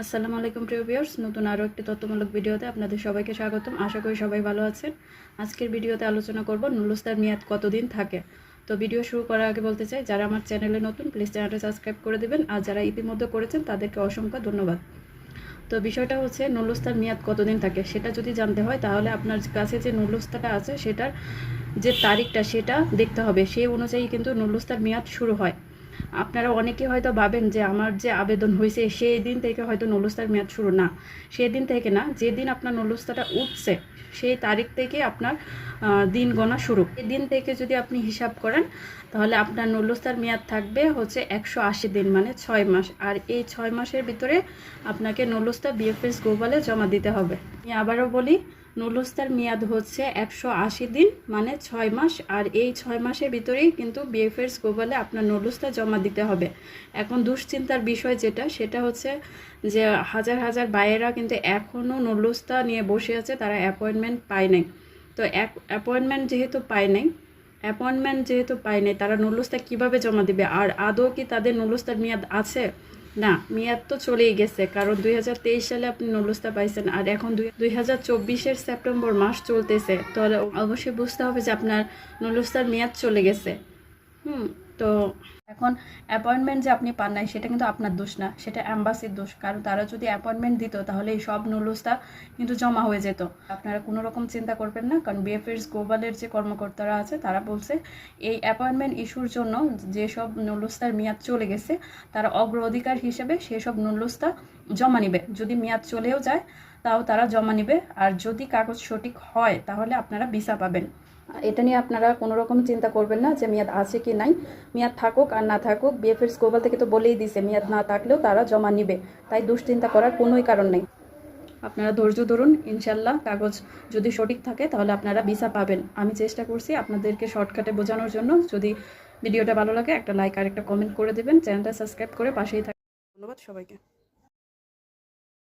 আসসালামু আলাইকুম, প্রিয় ভিউয়ার্স নতুন আরও একটি তথ্যমূলক ভিডিওতে আপনাদের সবাইকে স্বাগতম। আশা করি সবাই ভালো আছেন। আজকের ভিডিওতে আলোচনা করব নুলুস্তার মেয়াদ কতদিন থাকে? তো ভিডিও শুরু করার আগে বলতে চাই, যারা আমার চ্যানেলে নতুন প্লিজ চ্যানেলটা সাবস্ক্রাইব করে দেবেন। আর যারা ইতিমধ্যে করেছেন, তাদেরকে অসংখ্য ধন্যবাদ। তো বিষয়টা হচ্ছে নুলুস্তার মেয়াদ কতদিন থাকে? সেটা যদি জানতে হয়, তাহলে আপনার কাছে যে নুলুস্তাটা আছে, সেটার যে তারিখটা, সেটা দেখতে হবে। সেই অনুযায়ী কিন্তু নুলুস্তার মেয়াদ শুরু হয়। আপনারা অনেকে হয়তো ভাবেন যে আমার যে আবেদন হয়েছে সেই দিন থেকে হয়তো নলুস্তার মেয়াদ শুরু না। সেই দিন থেকে না, যেদিন আপনার নলুস্তাটা উঠছে, সেই তারিখ থেকে আপনার দিন গণা শুরু। এই দিন থেকে যদি আপনি হিসাব করেন, তাহলে আপনার নলুস্তার মেয়াদ থাকবে হচ্ছে একশো আশি দিন মানে ছয় মাস। আর এই ছয় মাসের ভিতরে আপনাকে নলুস্তা বিএফএস গোপালে জমা দিতে হবে। আমি আবারও বলি নুলুস্তার মেয়াদ হচ্ছে একশো আশি দিন মানে ছয় মাস। আর এই ছয় মাসের ভিতরেই কিন্তু বিএফএস গোপালে আপনার নুলুস্তা জমা দিতে হবে। এখন দুশ্চিন্তার বিষয় যেটা, সেটা হচ্ছে যে হাজার হাজার বাইরেরা কিন্তু এখনও নুলুস্তা নিয়ে বসে আছে, তারা অ্যাপয়েন্টমেন্ট পায় নাই। তো অ্যাপয়েন্টমেন্ট যেহেতু পায় নাই, অ্যাপয়েন্টমেন্ট যেহেতু পায় নাই, তারা নুলুস্তা কীভাবে জমা দিবে? আর আদৌ কি তাদের নুলুস্তার মেয়াদ আছে? না, মেয়াদ তো চলেই গেছে, কারণ দুই হাজার তেইশ সালে আপনি নলুস্তা পাইছেন, আর এখন দুই হাজার চব্বিশের সেপ্টেম্বর মাস চলতেছে, তো অবশ্যই বুঝতে হবে যে আপনার নলস্তার মেয়াদ চলে গেছে। হুম, তো এখন অ্যাপয়েন্টমেন্ট যে আপনি পান নাই, সেটা কিন্তু আপনার দোষ না, সেটা অ্যাম্বাসির দোষ। কারণ তারা যদি অ্যাপয়েন্টমেন্ট দিত, তাহলে এই সব নুলুস্তা কিন্তু জমা হয়ে যেত। আপনারা কোনো রকম চিন্তা করবেন না, কারণ বিএফএস গ্লোবালের যে কর্মকর্তারা আছে, তারা বলছে, এই অ্যাপয়েন্টমেন্ট ইস্যুর জন্য যেসব নুলুস্তার মেয়াদ চলে গেছে, তারা অগ্রাধিকার হিসেবে সেসব নুলুস্তা জমা নিবে। যদি মেয়াদ চলেও যায় তাও তারা জমা নিবে। আর যদি কাগজ সঠিক হয় তাহলে আপনারা ভিসা পাবেন। এটা নিয়ে আপনারা কোনো রকম চিন্তা করবেন না যে মেয়াদ আছে কি নাই। মেয়াদ থাকুক আর না থাকুক বিএফএস গ্লোবাল থেকে তো বলেই দিছে মেয়াদ না থাকলেও তারা জমা নিবে। তাই দুশ্চিন্তা করার কোনোই কারণ নেই। আপনারা ধৈর্য ধরুন ইনশাল্লাহ কাগজ যদি সঠিক থাকে তাহলে আপনারা ভিসা পাবেন। আমি চেষ্টা করছি আপনাদেরকে শর্টকাটে বোঝানোর জন্য। যদি ভিডিওটা ভালো লাগে একটা লাইক আর একটা কমেন্ট করে দেবেন। চ্যানেলটা সাবস্ক্রাইব করে পাশেই থাকবেন ধন্যবাদ সবাইকে।